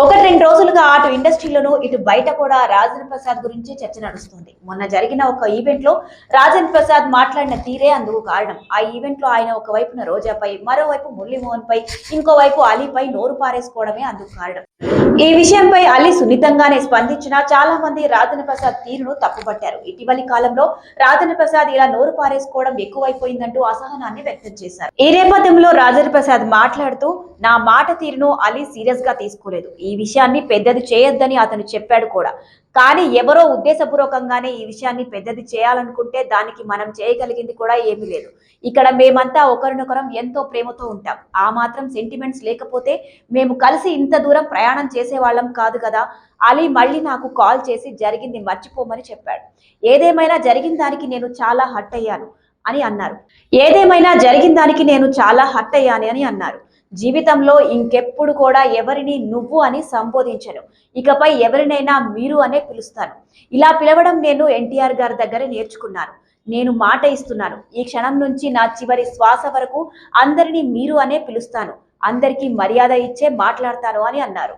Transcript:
ఒకటి రెండు రోజులుగా అటు ఇండస్ట్రీలోనూ ఇటు బయట కూడా రాజన్ ప్రసాద్ గురించి చర్చ నడుస్తుంది. మొన్న జరిగిన ఒక ఈవెంట్లో రాజన్ ప్రసాద్ మాట్లాడిన తీరే అందుకు కారణం. ఆ ఈవెంట్లో ఆయన ఒక వైపున రోజాపై మరోవైపు మురళీమోహన్ పై ఇంకోవైపు అలీపై నోరు పారేసుకోవడమే అందుకు కారణం. ఈ విషయంపై అలీ సున్నితంగానే స్పందించినా చాలా మంది రాజన్ ప్రసాద్ తీరును తప్పుపట్టారు. ఇటీవలి కాలంలో రాజన్ ప్రసాద్ ఇలా నోరు పారేసుకోవడం ఎక్కువైపోయిందంటూ అసహనాన్ని వ్యక్తం చేశారు. ఈ నేపథ్యంలో రాజన్ ప్రసాద్ మాట్లాడుతూ నా మాట తీరును అలీ సీరియస్గా తీసుకోలేదు. ఈ విషయాన్ని పెద్దది చేయొద్దని అతను చెప్పాడు కూడా. కానీ ఎవరో ఉద్దేశపూర్వకంగానే ఈ విషయాన్ని పెద్దది చేయాలనుకుంటే దానికి మనం చేయగలిగింది కూడా ఏమీ లేదు. ఇక్కడ మేమంతా ఒకరినొకరం ఎంతో ప్రేమతో ఉంటాం. ఆ మాత్రం సెంటిమెంట్స్ లేకపోతే మేము కలిసి ఇంత దూరం ప్రయాణం చేసేవాళ్ళం కాదు కదా. అలీ మళ్ళీ నాకు కాల్ చేసి జరిగింది మర్చిపోమని చెప్పాడు. ఏదేమైనా జరిగిన దానికి నేను చాలా హట్ అయ్యాను అని అన్నారు. ఏదేమైనా జరిగిన దానికి నేను చాలా హట్ అయ్యాను అని అన్నారు. జీవితంలో ఇంకెప్పుడు కూడా ఎవరిని నువ్వు అని సంబోధించను. ఇకపై ఎవరినైనా మీరు అనే పిలుస్తాను. ఇలా పిలవడం నేను ఎన్టీఆర్ గారి దగ్గర నేర్చుకున్నాను. నేను మాట ఇస్తున్నాను. ఈ క్షణం నుంచి నా చివరి శ్వాస వరకు అందరినీ మీరు అనే పిలుస్తాను. అందరికీ మర్యాద ఇచ్చే మాట్లాడతాను అని అన్నారు.